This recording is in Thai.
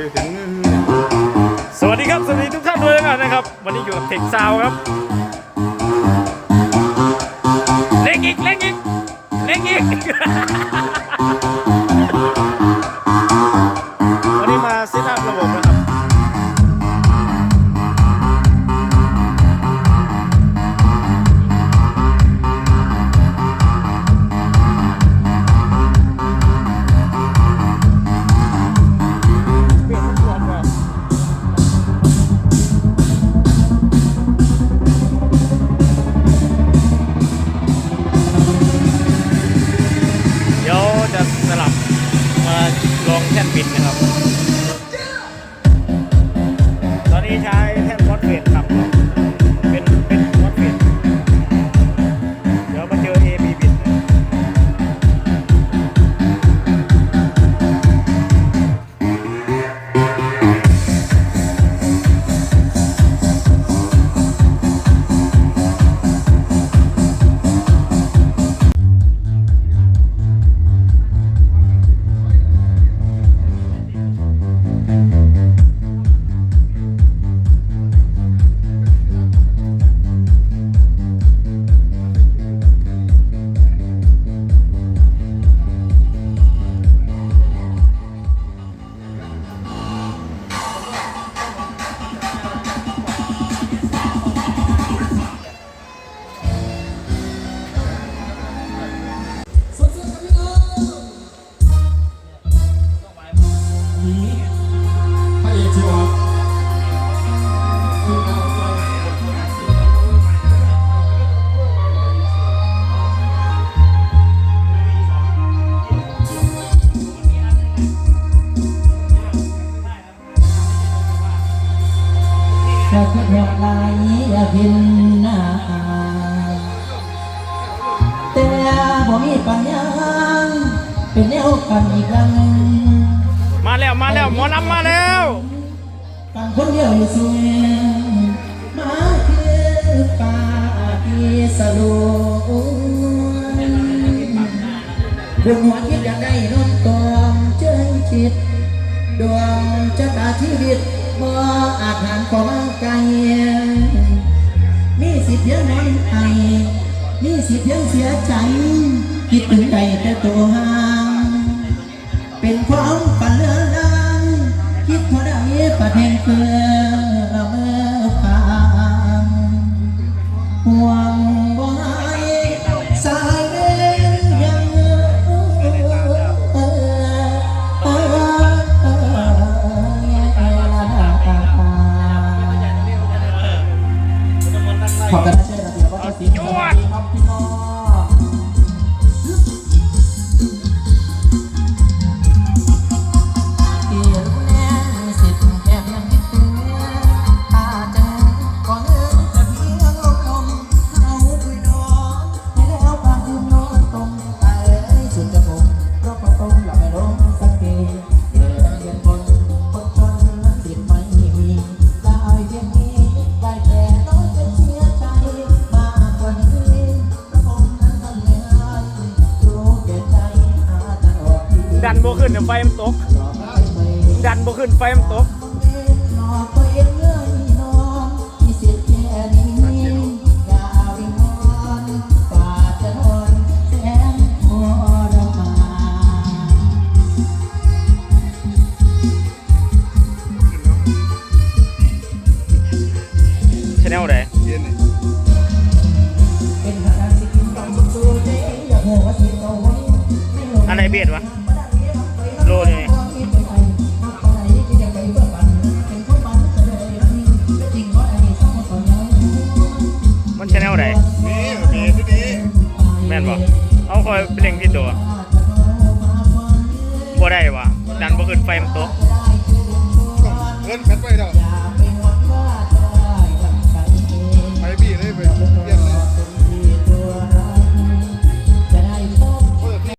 อยู่ถึงสวัสดีครับ สวัสดีทุกท่านด้วยกันนะครับ วันนี้อยู่กับเทคซาวครับ เล่งอีก เล่งอีก เล่งอีก จะคิดแห่งไหนนาแต่บ่มีปัญญาเป็นแนวกันอีกครั้งหนึ่งมาแล้วมาแล้วหมอลำมาแล้วต่างคนเดียวอยู่สูง มาคือป่าที่สโลดวงหัวคิดอยากได้นอนตอมเจอคิดดวงชะตาชีวิตบ่อาจหันของไกลมีสิทธิ์เพียงน้อยไอมีสิทธิ์เพียงเสียใจ คิดถึงใจแต่ตัวห่างเป็นความฝันเลือนลางคิดเท่าใดปัดแห่งเพื่อเฟมันตก ดันโบขึ้นไฟมันตกชแนลไหนอะไรเบียดวะ แม่นบ่เอาคอยไปเล่งที่ตัวบ่ได้วะดันบ่ขึ้นไฟมันตกเงินแพทไปเถอะ